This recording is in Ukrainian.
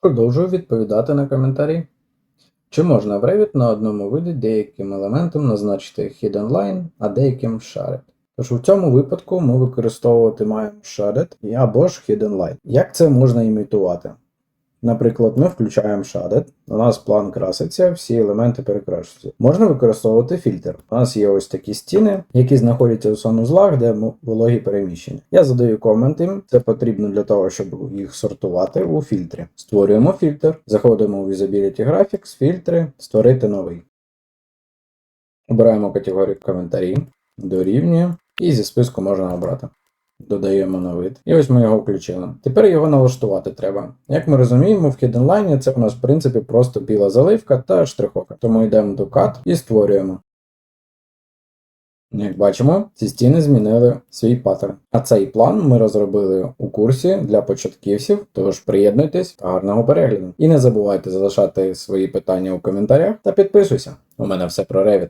Продовжую відповідати на коментарі. Чи можна в Revit на одному виді деяким елементом назначити hidden line, а деяким Shared? Тож у цьому випадку ми використовувати маємо Shared або ж hidden line. Як це можна імітувати? Наприклад, ми включаємо shaded, у нас план краситься, всі елементи перекрашуються. Можна використовувати фільтр. У нас є ось такі стіни, які знаходяться у санузлах, де вологі переміщення. Я задаю комент їм, це потрібно для того, щоб їх сортувати у фільтрі. Створюємо фільтр, заходимо у Usability Graphics, фільтри, створити новий. Обираємо категорію коментарі, дорівнює, і зі списку можна обрати. Додаємо на вид. І ось ми його включили. Тепер його налаштувати треба. Як ми розуміємо, в Hidden це у нас в принципі просто біла заливка та штриховка. Тому йдемо до Cut і створюємо. Як бачимо, ці стіни змінили свій паттерн. А цей план ми розробили у курсі для початківців, тож приєднуйтесь та гарного перегляду. І не забувайте залишати свої питання у коментарях та підписуйся. У мене все про Revit.